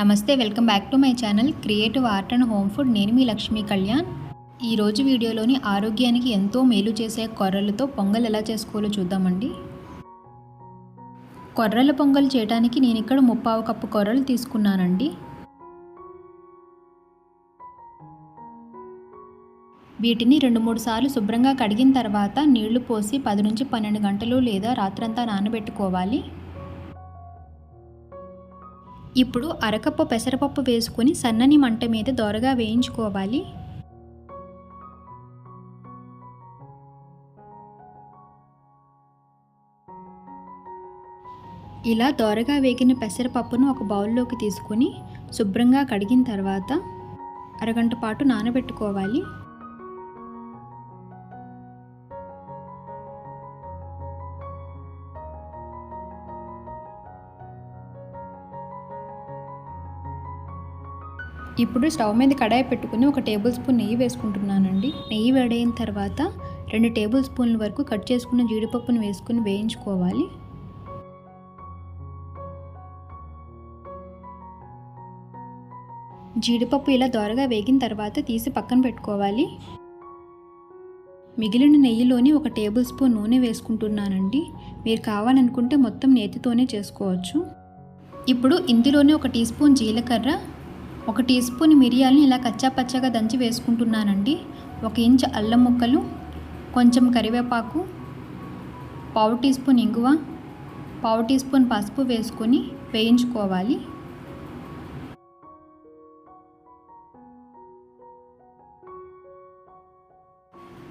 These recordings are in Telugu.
నమస్తే welcome back to my channel creative art and home food. నేను మీ లక్ష్మీ కళ్యాణ్. ఈరోజు వీడియోలోని ఆరోగ్యానికి ఎంతో మేలు చేసే కొర్రలతో పొంగల్ ఎలా చేసుకోవాలో చూద్దామండి. కొర్రల పొంగల్ చేయడానికి నేను ఇక్కడ ముప్పావు కప్పు కొర్రలు తీసుకున్నానండి. వీటిని రెండు మూడు సార్లు శుభ్రంగా కడిగిన తర్వాత నీళ్ళు పోసి పది నుంచి పన్నెండు గంటలు లేదా రాత్రంతా నానబెట్టుకోవాలి. ఇప్పుడు అరకప్పు పెసరపప్పు వేసుకొని సన్నని మంట మీద దోరగా వేయించుకోవాలి. ఇలా దోరగా వేగిన పెసరపప్పును ఒక బౌల్లోకి తీసుకొని శుభ్రంగా కడిగిన తర్వాత అరగంట పాటు నానబెట్టుకోవాలి. ఇప్పుడు స్టవ్ మీద కడాయి పెట్టుకుని ఒక టేబుల్ స్పూన్ నెయ్యి వేసుకుంటున్నానండి. నెయ్యి వేడైన తర్వాత రెండు టేబుల్ స్పూన్ల వరకు కట్ చేసుకున్న జీడిపప్పును వేసుకుని వేయించుకోవాలి. జీడిపప్పు ఇలా దోరగా వేగిన తర్వాత తీసి పక్కన పెట్టుకోవాలి. మిగిలిన నెయ్యిలోని ఒక టేబుల్ స్పూన్ నూనె వేసుకుంటున్నానండి. మీరు కావాలనుకుంటే మొత్తం నేతితోనే చేసుకోవచ్చు. ఇప్పుడు ఇందులోనే ఒక టీ స్పూన్ జీలకర్ర ఒక టీ స్పూన్ మిరియాలని ఇలా కచ్చా పచ్చగా దంచి వేసుకుంటున్నానండి. ఒక ఇంచ్ అల్లం ముక్కలు కొంచెం కరివేపాకు పావు టీ స్పూన్ ఇంగువ పావు టీ స్పూన్ పసుపు వేసుకొని వేయించుకోవాలి.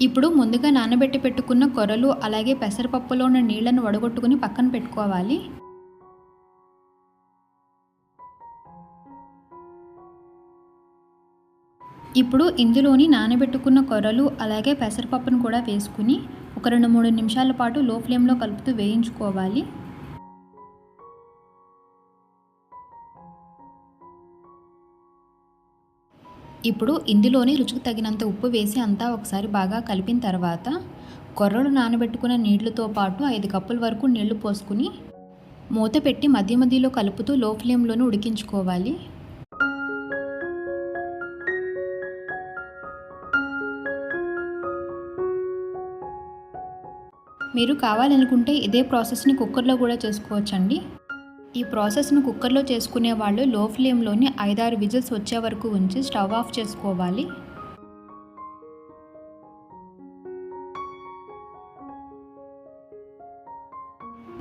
ఇప్పుడు ముందుగా నానబెట్టి పెట్టుకున్న కొరలు అలాగే పెసరపప్పులో ఉన్న నీళ్ళను వడగొట్టుకుని పక్కన పెట్టుకోవాలి. ఇప్పుడు ఇందులోని నానబెట్టుకున్న కొర్రలు అలాగే పెసరపప్పును కూడా వేసుకుని ఒక రెండు మూడు నిమిషాల పాటు లో ఫ్లేమ్లో కలుపుతూ వేయించుకోవాలి. ఇప్పుడు ఇందులోని రుచికి తగినంత ఉప్పు వేసి అంతా ఒకసారి బాగా కలిపిన తర్వాత కొర్రలు నానబెట్టుకున్న నీళ్ళతో పాటు ఐదు కప్పుల వరకు నీళ్ళు పోసుకుని మూత పెట్టి మధ్య మధ్యలో కలుపుతూ లో ఫ్లేమ్లోనే ఉడికించుకోవాలి. మీరు కావాలనుకుంటే ఇదే ప్రాసెస్ని కుక్కర్లో కూడా చేసుకోవచ్చండి. ఈ ప్రాసెస్ను కుక్కర్లో చేసుకునే వాళ్ళు లో ఫ్లేమ్లోని ఐదారు విజిల్స్ వచ్చే వరకు ఉంచి స్టవ్ ఆఫ్ చేసుకోవాలి.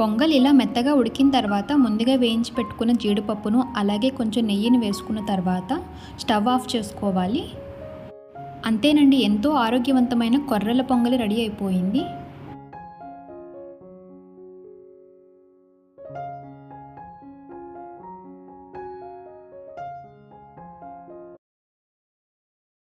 పొంగల్ ఇలా మెత్తగా ఉడికిన తర్వాత ముందుగా వేయించి పెట్టుకున్న జీడిపప్పును అలాగే కొంచెం నెయ్యిని వేసుకున్న తర్వాత స్టవ్ ఆఫ్ చేసుకోవాలి. అంతేనండి ఎంతో ఆరోగ్యవంతమైన కొర్రల పొంగలి రెడీ అయిపోయింది.